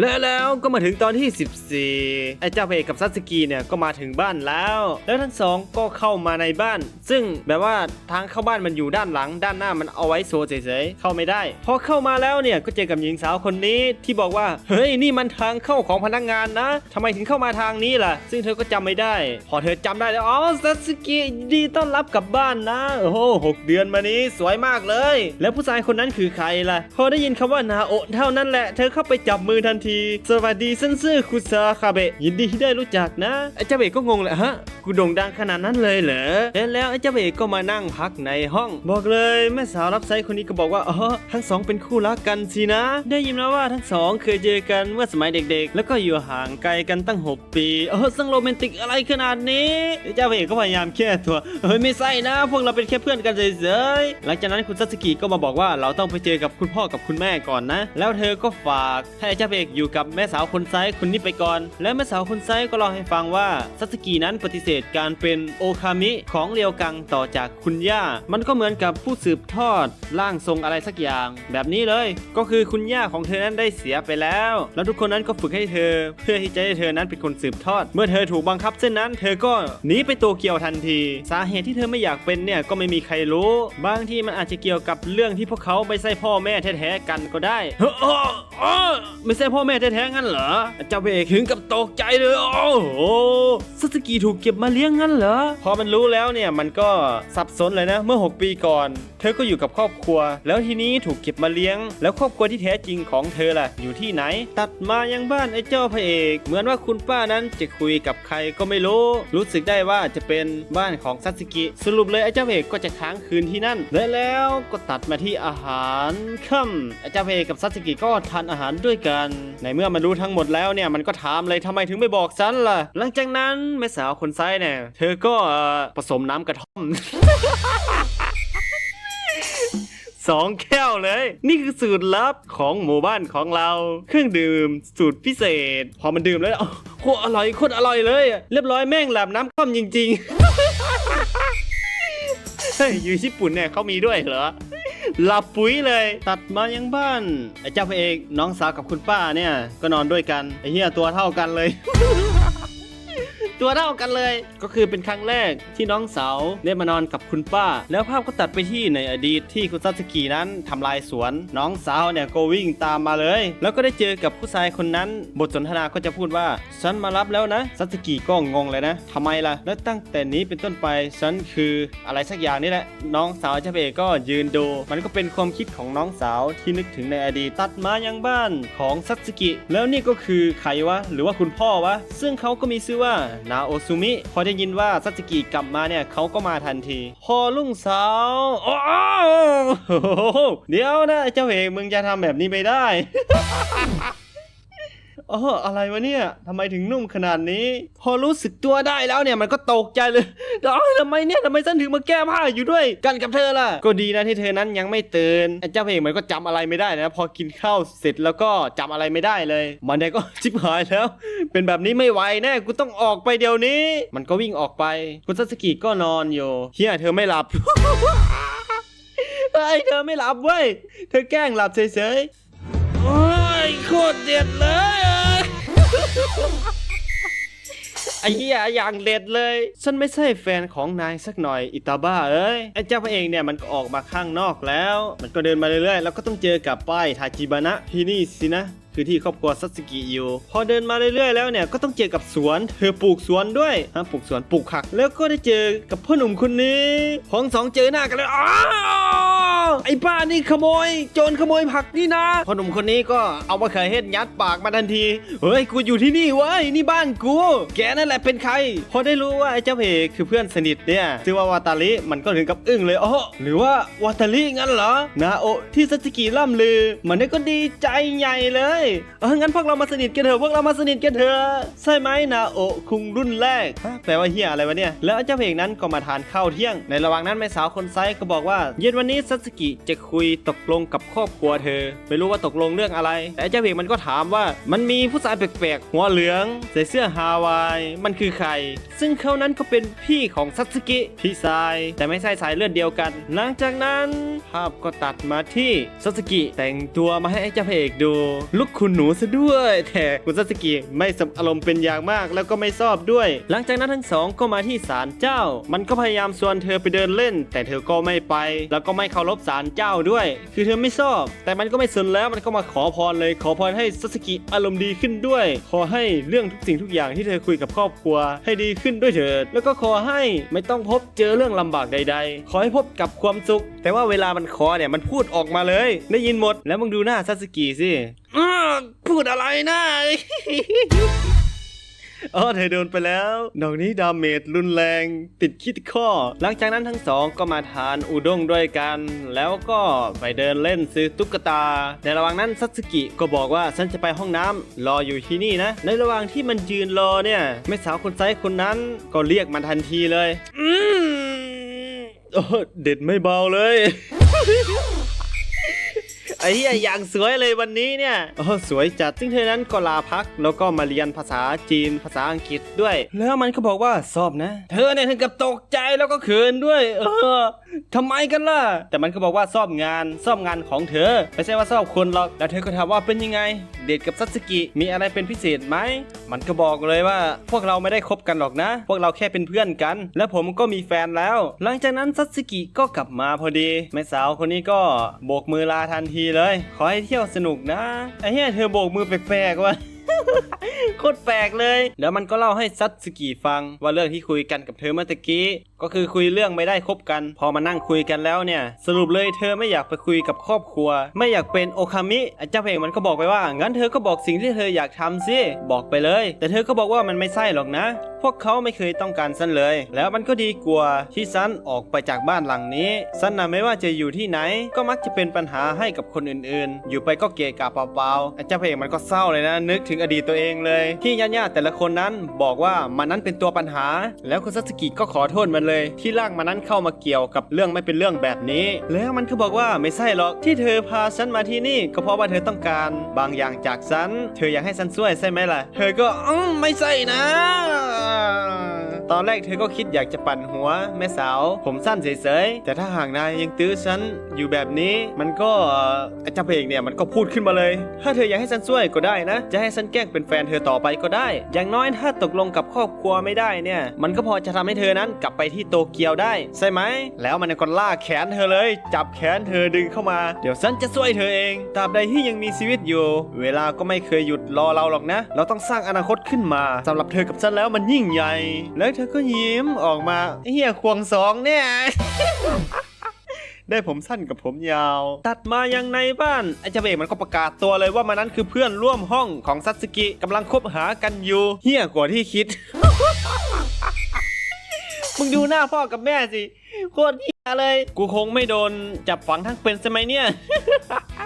และแล้วก็มาถึงตอนที่ 14 ไอ้เจ้าพระเอกกับซัตสึกิเนี่ยก็มาถึงบ้านแล้ว แล้วทั้งสองก็เข้ามาในบ้าน ซึ่งแบบว่าทางเข้าบ้านมันอยู่ด้านหลัง ด้านหน้ามันเอาไว้โซเฉยๆเข้าไม่ได้ พอเข้ามาแล้วเนี่ยก็เจอกับหญิงสาวคนนี้ที่บอกว่า เฮ้ยนี่มันทางเข้าของพนักงานนะทำไมถึงเข้ามาทางนี้ล่ะ ซึ่งเธอก็จำไม่ได้ พอเธอจำได้แล้วอ๋อซัตสึกิดีต้อนรับกลับบ้านนะ โอ้โหหกเดือนมานี้สวยมากเลย แล้วผู้ชายคนนั้นคือใครล่ะ พอได้ยินคำว่านาโอเท่านั้นแหละ เธอเข้าไปจับมือทันที สวัสดีเซนซื่อคุซาคาเบะยินดีที่ได้รู้จักนะไอ้เจ้าเบะก็งงเลยฮะกูโด่งดังขนาดนั้นเลยเหรอแล้วแล้วไอ้เจ้าเบะก็มานั่งพักในห้อง บอกเลยแม่สาวรับใช้คนนี้ก็บอกว่าอ๋อทั้งสองเป็นคู่รักกันสินะ ได้ยินมาว่าทั้งสองเคยเจอกันเมื่อสมัยเด็กๆ แล้วก็อยู่ห่างไกลกันตั้ง 6 ปีเออซึ่งโรแมนติกอะไรขนาดนี้ไอ้เจ้าเบะก็พยายามแก้ตัวเฮ้ยไม่ใช่นะ พวกเราเป็นแค่เพื่อนกันเฉยๆหลังจากนั้นคุณซัตสกิก็มาบอกว่าเราต้องไปเจอกับคุณพ่อกับคุณแม่ก่อนนะ แล้วเธอก็ฝากให้ไอ้เจ้าเบะอยู่กับแม่สาวคนซ้ายคนนี้ไปก่อน และแม่สาวคนซ้ายก็เล่าให้ฟังว่าซัตสกินั้นปฏิเสธการเป็นโอคามิของเรียวกังต่อจากคุณย่า มันก็เหมือนกับผู้สืบทอดร่างทรงอะไรสักอย่าง แบบนี้เลย ก็คือคุณย่าของเธอนั้นได้เสียไปแล้ว แล้วทุกคนนั้นก็ฝึกให้เธอ เพื่อที่จะให้เธอนั้นเป็นคนสืบทอด เมื่อเธอถูกบังคับเช่นนั้น เธอก็หนีไปโตเกียวทันที สาเหตุที่เธอไม่อยากเป็นเนี่ยก็ไม่มีใครรู้ บางที่มันอาจจะเกี่ยวกับเรื่องที่พวกเขาไม่ใช่พ่อแม่แท้ๆกันก็ได้เฮ้อออไม่ใช่พ่อแม่แท้ๆงั้นเหรอ เจ้าพระเอกถึงกับตกใจเลย โอ้โหซัตสึกิถูกเก็บมาเลี้ยงงั้นเหรอ พอมันรู้แล้วเนี่ยมันก็สับสนเลยนะ เมื่อ 6 ปีก่อน เธอก็อยู่กับครอบครัว แล้วทีนี้ถูกเก็บมาเลี้ยง แล้วครอบครัวที่แท้จริงของเธอล่ะ อยู่ที่ไหน ตัดมายังบ้านไอ้เจ้าพระเอก เหมือนว่าคุณป้านั้นจะคุยกับใครก็ไม่รู้ รู้สึกได้ว่าจะเป็นบ้านของซัตสึกิ สรุปเลยไอ้เจ้าพระเอกก็จะค้างคืนที่นั่น และแล้วก็ตัดมาที่อาหารค่ำไอ้เจ้าพระเอกกับซัตสึกิก็ทานอาหารด้วยกัน ในเมื่อมันรู้ทั้งหมดแล้วเนี่ยมันก็ถามเลยทำไมถึงไม่บอกฉันล่ะ หลังจากนั้นแม่สาวคนซ้ายเนี่ยเธอก็ผสมน้ำกระท่อม สองแก้วเลย นี่คือสูตรลับของหมู่บ้านของเรา เครื่องดื่มสูตรพิเศษ พอมันดื่มแล้วอ้าวโคตรอร่อยโคตรอร่อยเลย เรียบร้อยแม่งหลับน้ำค่อมจริงๆอยู่ญี่ปุ่นเนี่ยเขามีด้วยเหรอหลับปุ๋ยเลย ตัดมายังบ้านไอ้เจ้าพระเอกน้องสาวกับคุณป้าเนี่ย ก็นอนด้วยกันไอ้เหี้ยตัวเท่ากันเลย ตัวเท่ากันเลย ก็คือเป็นครั้งแรกที่น้องสาวได้มานอนกับคุณป้า แล้วภาพก็ตัดไปที่ในอดีตที่คุณซัตสึกินั้นทำลายสวน น้องสาวเนี่ยก็วิ่งตามมาเลย แล้วก็ได้เจอกับผู้ชายคนนั้น บทสนทนาก็จะพูดว่า ฉันมารับแล้วนะซัตสึกิก็งงเลยนะทำไมล่ะ แล้วตั้งแต่นี้เป็นต้นไปฉันคืออะไรสักอย่างนี่แหละ น้องสาวเจเบก็ยืนดู มันก็เป็นความคิดของน้องสาวที่นึกถึงในอดีตตัดมายังบ้านของซัตสกิ แล้วนี่ก็คือใครวะหรือว่าคุณพ่อวะ ซึ่งเขาก็มีชื่อว่านาโอซุมิ พอได้ยินว่าซาสึกิกลับมาเนี่ยเขาก็มาทันที พอลุ่งสาวโอ้โหเดี๋ยวนะเจ้าเอกมึงจะทำแบบนี้ไปได้ เอออะไรวะเนี่ยทำไมถึงนุ่มขนาดนี้ พอรู้สึกตัวได้แล้วเนี่ยมันก็ตกใจเลยเอ้ยทำไมเนี่ยทำไมฉันถึงมาแก้ผ้าอยู่ด้วย กันกับเธอล่ะ ก็ดีนะที่เธอนั้นยังไม่ตื่นไอ้เจ้าเพลงมันก็จำอะไรไม่ได้นะ พอกินข้าวเสร็จแล้วก็จำอะไรไม่ได้เลย มันเนี่ยก็ชิบหายแล้ว เป็นแบบนี้ไม่ไหวแน่กูต้องออกไปเดี๋ยวนี้ มันก็วิ่งออกไปคุณซัสกิก็นอนอยู่เฮียเธอไม่หลับเฮ้ยเธอไม่หลับเว้ย เธอแกล้งหลับเฉยๆ ยโคตรเด็ดเลยอะไอ้เหี้ยอย่างเด็ดเลย ฉันไม่ใช่แฟนของนายสักหน่อยอิตาบ้าเอ้ย ไอ้เจ้าพระเอกเนี่ยมันก็ออกมาข้างนอกแล้ว มันก็เดินมาเรื่อยๆ แล้วก็ต้องเจอกับป้ายทาจิบานะที่นี่สินะ คือที่ครอบครัวซัตสึกิอยู่พอเดินมาเรื่อยๆแล้วเนี่ยก็ต้องเจอกับสวน เธอปลูกสวนด้วยฮะปลูกสวนปลูกผัก แล้วก็ได้เจอกับพ่อหนุ่มคนนี้ของสองเจอหน้ากันเลยอ้าวไอ้ป้านี่ขโมย โจรขโมยผักนี่นะพ่อหนุ่มคนนี้ก็เอามาเขือเทศยัดปากมาทันทีเฮ้ยกูอยู่ที่นี่เว้ยนี่บ้านกู แกนั่นแหละเป็นใคร พอได้รู้ว่าไอ้เจ้าเพกคือเพื่อนสนิทเนี่ยชื่อว่าวาตาลิมันก็ถึงกับอึ้งเลยอ๋อหรือว่าวาตาลิงั้นเหรอนาโอที่ซัตสึกิล่ำลือ มันก็ดีใจใหญ่เลยเอองั้นพวกเรามาสนิทกันเถอะพวกเรามาสนิทกันเถอะใช่ไหมนาโอะคุงรุ่นแรกฮะแปลว่าเฮียอะไรวะเนี่ยแล้วไอ้เจ้าเพกนั้นก็มาทานข้าวเที่ยง ในระหว่างนั้นแม่สาวคนไซส์ก็บอกว่า เย็นวันนี้ซัตสึกิกิจะคุยตกลงกับครอบครัวเธอ ไม่รู้ว่าตกลงเรื่องอะไร แต่เจ้าเอกมันก็ถามว่ามันมีผู้ชายแปลกๆหัวเหลืองใส่เสื้อฮาวายมันคือใคร ซึ่งเขานั้นก็เป็นพี่ของซัตสึกิพี่ชาย แต่ไม่ใช่สายเลือดเดียวกัน หลังจากนั้นภาพก็ตัดมาที่ซัตสึกิแต่งตัวมาให้ไอ้เจ้าพระเอกดูลุกคุณหนูซะด้วยแต่คุณซัตสึกิไม่สบอารมณ์เป็นอย่างมากแล้วก็ไม่ชอบด้วย หลังจากนั้นทั้งสองก็มาที่ศาลเจ้า มันก็พยายามชวนเธอไปเดินเล่น แต่เธอก็ไม่ไป แล้วก็ไม่เคารพศาลเจ้าด้วย คือเธอไม่ชอบ แต่มันก็ไม่สนแล้วมันก็มาขอพรเลย ขอพรให้ซัตสึกิอารมณ์ดีขึ้นด้วย ขอให้เรื่องทุกสิ่งทุกอย่างที่เธอคุยกับครอบครัว ให้ดีขึ้นด้วยเถิด แล้วก็ขอให้ไม่ต้องพบเจอเรื่องลำบากใด ๆ ขอให้พบกับความสุข แต่ว่าเวลามันขอเนี่ยมันพูดออกมาเลย ได้ยินหมด แล้วมึงดูหน้าซัตสึกิสิ พูดอะไรนะอ๋อเธอโดนไปแล้วดอกนี้ดาเมจรุนแรง ติดคิดข้อ หลังจากนั้นทั้งสองก็มาทานอุด้งด้วยกัน แล้วก็ไปเดินเล่นซื้อตุ๊กตา ในระหว่างนั้นซัตสึกิก็บอกว่าฉันจะไปห้องน้ำรออยู่ที่นี่นะ ในระหว่างที่มันยืนรอเนี่ยแม่สาวคนไซส์คนนั้นก็เรียกมันทันทีเลย อืมโอ้เด็ดไม่เบาเลย ไอ้เหี้ยอย่างสวยเลยวันนี้เนี่ยโอ้สวยจัดซึ่งเธอนั้นก็ลาพัก แล้วก็มาเรียนภาษาจีนภาษาอังกฤษด้วย แล้วมันก็บอกว่าสอบนะ เธอเนี่ยถึงกับตกใจแล้วก็เขินด้วย เออทำไมกันล่ะ แต่มันก็บอกว่าสอบงานสอบงานของเธอ ไม่ใช่ว่าสอบคนหรอก แล้วเธอก็ถามว่าเป็นยังไง เดทกับซัตสึกิมีอะไรเป็นพิเศษไหม มันก็บอกเลยว่า พวกเราไม่ได้คบกันหรอกนะ พวกเราแค่เป็นเพื่อนกัน และผมก็มีแฟนแล้ว หลังจากนั้นซัตสึกิก็กลับมาพอดีแม่สาวคนนี้ก็โบกมือลาทันทีเลย ขอให้เที่ยวสนุกนะไอ้เหี้ยเธอโบกมือแปลกๆว่ะโคตรแปลกเลย แล้วมันก็เล่าให้ซัตสึกิฟังว่าเรื่องที่คุยกันกับเธอเมื่อกี้ ก็คือคุยเรื่องไม่ได้คบกัน พอมานั่งคุยกันแล้วเนี่ย สรุปเลยเธอไม่อยากไปคุยกับครอบครัว ไม่อยากเป็นโอคามิไอ้เจ้าเพลงมันก็บอกไปว่า งั้นเธอก็บอกสิ่งที่เธออยากทำสิบอกไปเลย แต่เธอก็บอกว่ามันไม่ใช่หรอกนะ พวกเขาไม่เคยต้องการซันเลย แล้วมันก็ดีกว่าที่ซันออกไปจากบ้านหลังนี้ซันนะไม่ว่าจะอยู่ที่ไหน ก็มักจะเป็นปัญหาให้กับคนอื่นๆ อยู่ไปก็เกะกะเปล่าๆไอ้เจ้าเพลงมันก็เศร้าเลยนะ นึกถึงอดีตตัวเองเลย ที่ญาติๆแต่ละคนนั้นบอกว่ามันนั้นเป็นตัวปัญหา แล้วคุณซัตสกิก็ขอโทษมันเลยที่ร่างมันนั้นเข้ามาเกี่ยวกับเรื่องไม่เป็นเรื่องแบบนี้ แล้วมันก็บอกว่าไม่ใช่หรอกที่เธอพาฉันมาที่นี่ ก็เพราะว่าเธอต้องการบางอย่างจากฉัน เธออยากให้ฉันช่วยใช่ไหมล่ะ เธอก็อืมไม่ใช่นะ ตอนแรกเธอก็คิดอยากจะปั่นหัวแม่สาว ผมสั้นเฉยๆแต่ถ้าหากนายยังตื้อฉันอยู่แบบนี้มันก็อ่อไอ้เจ้าเพลงเนี่ยมันก็พูดขึ้นมาเลย ถ้าเธออยากให้ฉันช่วยก็ได้นะ จะให้ฉันแกล้งเป็นแฟนเธอต่อไปก็ได้ อย่างน้อยถ้าตกลงกับครอบครัวไม่ได้เนี่ย มันก็พอจะทำให้เธอนั้นกลับไปที่โตเกียวได้ใช่ไหมแล้วมันก็ลากแขนเธอเลย จับแขนเธอดึงเข้ามาเดี๋ยวฉันจะช่วยเธอเองตราบใดที่ยังมีชีวิตอยู่ เวลาก็ไม่เคยหยุดรอเราหรอกนะ เราต้องสร้างอนาคตขึ้นมาสำหรับเธอกับฉันแล้วมันยิ่งใหญ่ แล้วเธอก็ยิ้มออกมาเฮียควงสองเนี่ยได้ผมสั้นกับผมยาว ตัดมายังในบ้านไอ้เจ้าเบกมันก็ประกาศตัวเลยว่ามันนั้นคือเพื่อนร่วมห้องของซัตสึกิกำลังคบหากันอยู่เฮี้ยกว่าที่คิด มึงดูหน้าพ่อกับแม่สิ โคตรเหี้ยเลย กูคงไม่โดนจับฝังทั้งเป็นใช่ไหมเนี่ย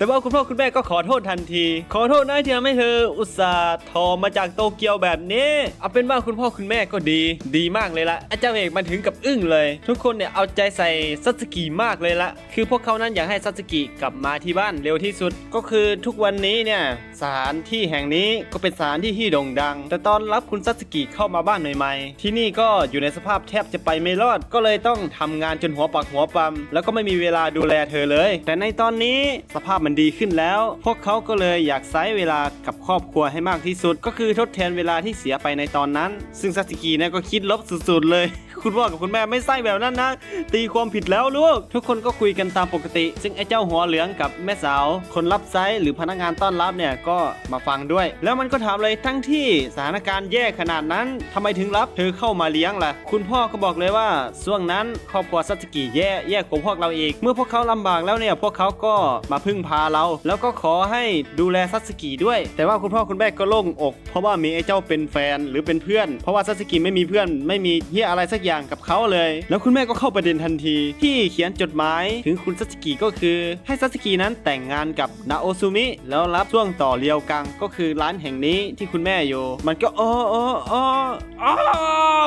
แต่ว่าคุณพ่อคุณแม่ก็ขอโทษทันที ขอโทษนะที่ทำให้เธออุตส่าห์ทอมาจากโตเกียวแบบนี้ เอาเป็นว่าคุณพ่อคุณแม่ก็ดี ดีมากเลยละอาจารย์เอกมันถึงกับอึ้งเลย ทุกคนเนี่ยเอาใจใส่ซัตสึกิมากเลยละคือพวกเขานั้นอยากให้ซัตสึกิกลับมาที่บ้านเร็วที่สุด ก็คือทุกวันนี้เนี่ยสถานที่แห่งนี้ก็เป็นสถานที่ที่โด่งดัง แต่ตอนรับคุณซัตสึกิเข้ามาบ้านใหม่ๆ ที่นี่ก็อยู่ในสภาพแทบจะไปไม่รอด ก็เลยต้องทำงานจนหัวปักหัวปั๊มแล้วก็ไม่มีเวลาดูแลเธอเลย แต่ในตอนนี้สภาพมันดีขึ้นแล้ว พวกเขาก็เลยอยากใช้เวลากับครอบครัวให้มากที่สุด ก็คือทดแทนเวลาที่เสียไปในตอนนั้น ซึ่งซัตสึกิเนี่ยก็คิดลบสุดๆเลย คุณพ่อกับคุณแม่ไม่ใช่แบบนั้นนะ ตีความผิดแล้วลูก ทุกคนก็คุยกันตามปกติ ซึ่งไอ้เจ้าหัวเหลืองกับแม่สาว คนรับไซส์หรือพนักงานต้อนรับเนี่ยก็มาฟังด้วย แล้วมันก็ถามเลยทั้งที่สถานการณ์แย่ขนาดนั้นทำไมถึงรับเธอเข้ามาเลี้ยงล่ะ คุณพ่อก็บอกเลยว่าช่วงนั้นครอบครัวซัตสึกิแย่แย่กว่าพวกเราอีก เมื่อพวกเขาลำบากแล้วเนี่ยพวกเขาก็มาพึ่งพาาเรา แล้วก็ขอให้ดูแลซัตสกิด้วย แต่ว่าคุณพ่อคุณแม่ก็โล่งอก เพราะว่ามีไอ้เจ้าเป็นแฟนหรือเป็นเพื่อน เพราะว่าซัตสกิไม่มีเพื่อนไม่มีเฮียอะไรสักอย่างกับเขาเลย แล้วคุณแม่ก็เข้าประเด็นทันที ที่เขียนจดหมายถึงคุณซัตสกิก็คือ ให้ซัตสกินั้นแต่งงานกับนาโอซุมิแล้วรับช่วงต่อเรียวกังก็คือร้านแห่งนี้ที่คุณแม่อยู่ มันก็อ๋ออ๋ออ๋ออ๋อ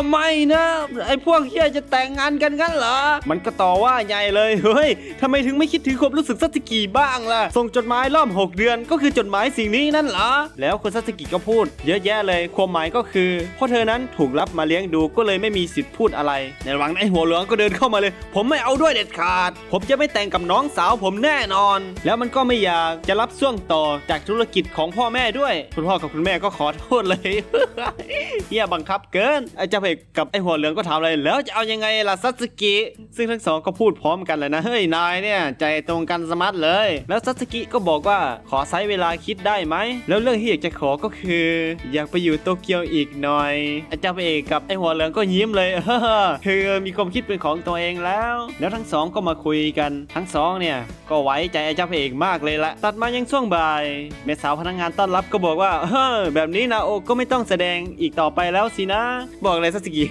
ไม่นะไอ้พวกเฮียจะแต่งงานกันงั้นเหรอมันก็ต่อว่าใหญ่เลยเฮ้ยทำไมถึงไม่คิดถึงความรู้สึกซัตสกิบ้างล่ะส่งจดหมายรอบ 6 เดือน ก็คือจดหมายสิ่งนี้นั่นเหรอ แล้วคุณซัสกิก็พูด เยอะแยะเลย ความหมายก็คือเพราะเธอนั้นถูกรับมาเลี้ยงดูก็เลยไม่มีสิทธิ์พูดอะไร ในระหว่างนั้นไอหัวเหลืองก็เดินเข้ามาเลย ผมไม่เอาด้วยเด็ดขาด ผมจะไม่แต่งกับน้องสาวผมแน่นอน แล้วมันก็ไม่อยากจะรับช่วงต่อจากธุรกิจของพ่อแม่ด้วย คุณพ่อกับคุณแม่ก็ขอโทษเลยเฮียบังคับเกินไอ้เจ้าเพกกับไอ้หัวเหลืองก็ถามเลยแล้วจะเอายังไงล่ะซัตสกิซึ่งทั้งสองก็พูดพร้อมกันเลยนะเฮ้ยนายเนี่ยใจตรงกันสมัดเลย แล้วซัตสกิก็บอกว่าขอใช้เวลาคิดได้ไหม แล้วเรื่องที่อยากจะขอก็คือ อยากไปอยู่โตเกียวอีกหน่อยไอ้เจ้าเพกกับไอ้หัวเหลืองก็ยิ้มเลยคือมีความคิดเป็นของตัวเองแล้ว แล้วทั้งสองก็มาคุยกัน ทั้งสองเนี่ย ก็ไว้ใจอ้เจ้าพระเอกมากเลยละ ตัดมายังช่วงบ่ายแม่สาวพนักงานต้อนรับก็บอกว่าเฮ้อแบบนี้นะโอก็ไม่ต้องแสดงอีกต่อไปแล้วสินะ บอกเลยสักกิ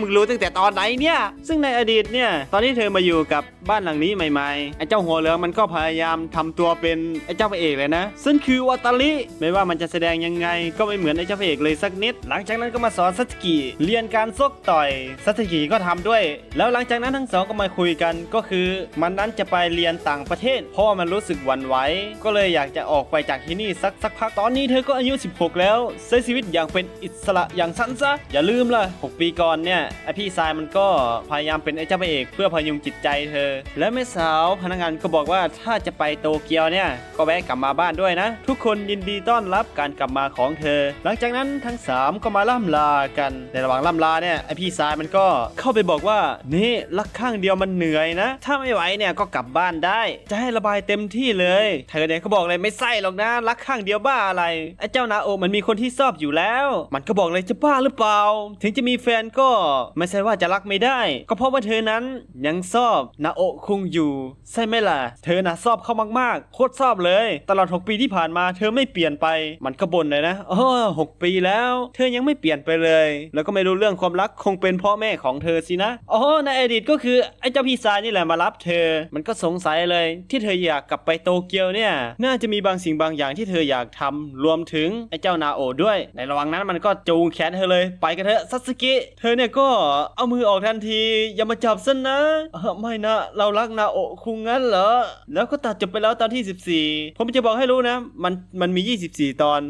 มึงรู้ตั้งแต่ตอนไหนเนี่ย ซึ่งในอดีตเนี่ย ตอนที่เธอมาอยู่กับบ้านหลังนี้ใหม่ๆไอ้เจ้าหัวเหลืองมันก็พยายามทำตัวเป็นไอ้เจ้าพระเอกเลยนะ ซึ่งคือวัตาลิไม่ว่ามันจะแสดงยังไง ก็ไม่เหมือนไอ้เจ้าพระเอกเลยสักนิด หลังจากนั้นก็มาสอนซัตสึกิเรียนการซกต่อยซัตสึกิก็ทำด้วย แล้วหลังจากนั้นทั้งสองก็มาคุยกันก็คือ มันนั้นจะไปเรียนต่างประเทศ เพราะว่ามันรู้สึกหวั่นไหวก็เลยอยากจะออกไปจากที่นี่สักสักพักตอนนี้เธอก็อายุ 16 แล้วใช้ชีวิตอย่างเป็นอิสระอย่างสั้นซะอย่าลืมล่ะ6ปีก่อนเนี่ยไอพี่ชายมันก็พยายามเป็นไอ้เจ้าพระเอก เพื่อพยุงจิตใจเธอ และแม่สาวพนักงานก็บอกว่าถ้าจะไปโตเกียวเนี่ยก็แวะกลับมาบ้านด้วยนะ ทุกคนยินดีต้อนรับการกลับมาของเธอ หลังจากนั้นทั้งสามก็มาล่ำลากันในระหว่างล่ำลาเนี่ยไอพี่ชายมันก็เข้าไปบอกว่านี่รักข้างเดียวมันเหนื่อยนะ ถ้าไม่ไหวเนี่ยก็กลับบ้านได้ จะให้ระบายเต็มที่เลยเธอเนี่ยก็บอกเลยไม่ใส่หรอกนะ รักข้างเดียวบ้าอะไรไอเจ้านาโอมันมีคนที่ชอบอยู่แล้ว มันก็บอกเลยจะบ้าหรือเปล่า ถึงจะมีแฟนก็ไม่ใช่ว่าจะรักไม่ได้ ก็เพราะว่าเธอนั้นยังชอบนาโอคุงอยู่ ใช่ไหมล่ะ เธอน่ะชอบเขามากๆโคตรชอบเลย ตลอด 6 ปีที่ผ่านมาเธอไม่เปลี่ยนไป มันก็บ่นเลยนะโอ้หกปีแล้ว เธอยังไม่เปลี่ยนไปเลย แล้วก็ไม่รู้เรื่องความรักคงเป็นพ่อแม่ของเธอสินะอ๋อในอดีตก็คือไอ้เจ้าพี่ชายนี่แหละมารับเธอ มันก็สงสัยเลย ที่เธออยากกลับไปโตเกียวเนี่ย น่าจะมีบางสิ่งบางอย่างที่เธออยากทำรวมถึงไอ้เจ้านาโอด้วย ในระหว่างนั้นมันก็จูงแขนเธอเลย ไปกันเถอะซัตสึกิ เธอเนี่ยก็เอามือออกทันที อย่ามาจับฉันนะ ไม่นะ เรารักนาโอคุงงั้นเหรอ แล้วก็ตัดจบไปแล้วตอนที่ 14 ผมจะบอกให้รู้นะ มันมันมี 24 ตอน